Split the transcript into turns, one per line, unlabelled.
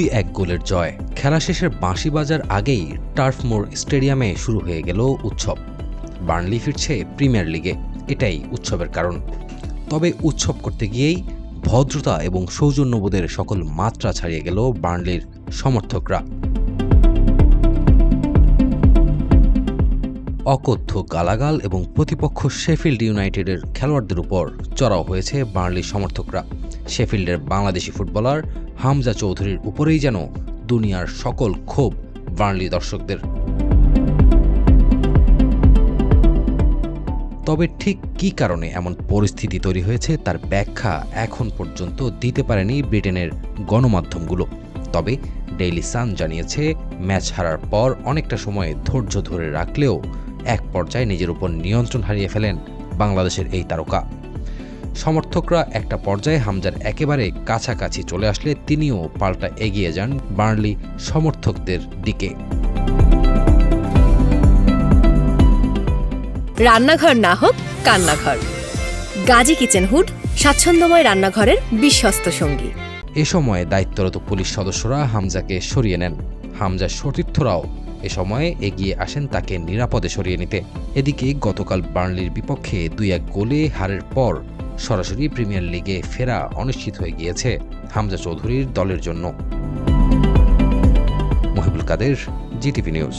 এক গোলের জয়। খেলা শেষের বাঁশি বাজার আগেই টার্ফমোর স্টেডিয়ামে শুরু হয়ে গেল উৎসব। বার্নলি ফিরছে প্রিমিয়ার লিগে, এটাই উৎসবের কারণ। তবে উৎসব করতে গিয়েই ভদ্রতা এবং সৌজন্যবোধের সকল মাত্রা ছাড়িয়ে গেল বার্নলির সমর্থকরা। অকথ্য গালাগাল এবং প্রতিপক্ষ শেফিল্ড ইউনাইটেডের খেলোয়াড়দের উপর চড়াও হয়েছে বার্নলির সমর্থকরা। শেফিল্ডের বাংলাদেশি ফুটবলার হামজা চৌধুরীর উপরেই যেন দুনিয়ার সকল ক্ষোভ বার্লি দর্শকদের। তবে ঠিক কী কারণে এমন পরিস্থিতি তৈরি হয়েছে তার ব্যাখ্যা এখন পর্যন্ত দিতে পারেনি ব্রিটেনের গণমাধ্যমগুলো। তবে ডেইলি সান জানিয়েছে, ম্যাচ হারার পর অনেকটা সময় ধৈর্য ধরে রাখলেও এক পর্যায়ে নিজের উপর নিয়ন্ত্রণ হারিয়ে ফেলেন বাংলাদেশের এই তারকা। সমর্থকরা একটা পর্যায়ে হামজার একেবারে কাছাকাছি চলে আসলে তিনিও পাল্টা এগিয়ে যান বার্নলি সমর্থকদের দিকে।
রান্নাঘর না হোক কান্নাঘর। গাজী কিচেন হুড স্বাচ্ছন্দ্যময় রান্নাঘরের বিশ্বস্ত সঙ্গী।
এ সময় দায়িত্বরত পুলিশ সদস্যরা হামজাকে সরিয়ে নেন। হামজার সতীর্থরাও এ সময়ে এগিয়ে আসেন তাকে নিরাপদে সরিয়ে নিতে। এদিকে গতকাল বার্নলির বিপক্ষে দুই এক গোলে হারের পর সরাসরি প্রিমিয়ার লিগে ফেরা অনিশ্চিত হয়ে গিয়েছে হামজা চৌধুরীর দলের জন্য। Mohibul Kader, GTV news.